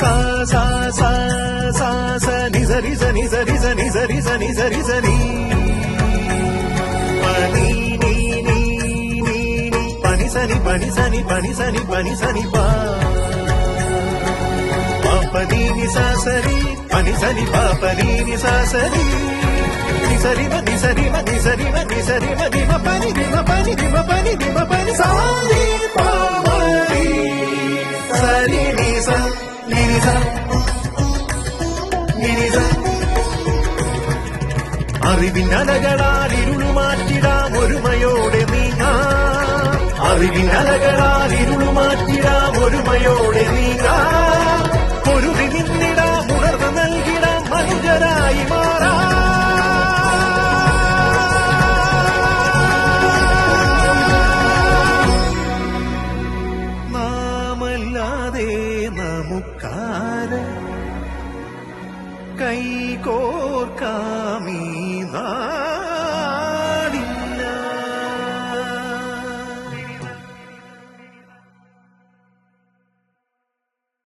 సా సా సా సా స ని స రి స ని స రి స ని స రి స ని స రి స ని పని ని ని ని ని పని స ని పని స ని పని స ని పని స ని పా അറിവിനലകളാൽ ഇരുളുമാറ്റിടാം ഒരുമയോടെ നീങ്ങാം. അറിവിനലകളാൽ ഇരുളുമാറ്റിടാം ഒരുമയോടെ നീങ്ങാ. പൊരുതി നിന്നിടാം ഉണർവ് നൽകിടാം മനുജരായി മാറാ. നാമല്ലാതെ നമുക്കാര കൈകോർക്കാമീ ना